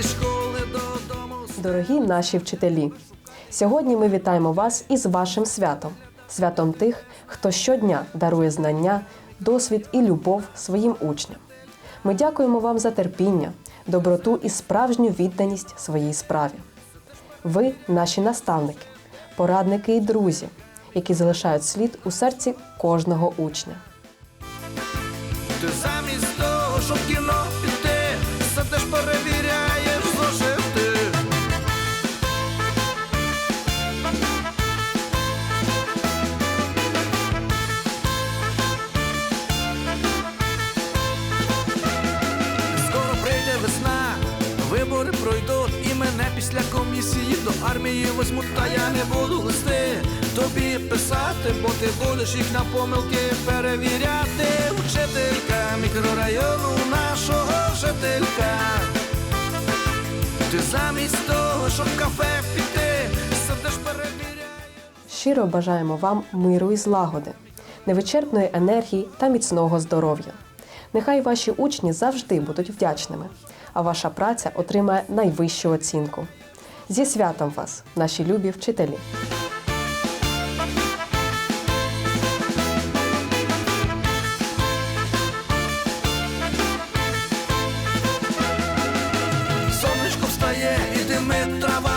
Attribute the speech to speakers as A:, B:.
A: із школи додому.
B: Дорогі наші вчителі, сьогодні ми вітаємо вас із вашим святом, святом тих, хто щодня дарує знання, досвід і любов своїм учням. Ми дякуємо вам за терпіння, доброту і справжню відданість своїй справі. Ви наші наставники, порадники і друзі, які залишають слід у серці кожного учня.
A: Ти замість того, щоб вибори пройдуть, і мене після комісії до армії возьмуть, та я не буду листи тобі писати, бо ти будеш їх на помилки перевіряти. Учителька мікрорайону нашого жителька. Ти замість того, щоб в кафе піти, сидиш перевіряєш.
B: Щиро бажаємо вам миру і злагоди, невичерпної енергії та міцного здоров'я. Нехай ваші учні завжди будуть вдячними, а ваша праця отримає найвищу оцінку. Зі святом вас, наші любі вчителі! Сонечко встає, і димить трава.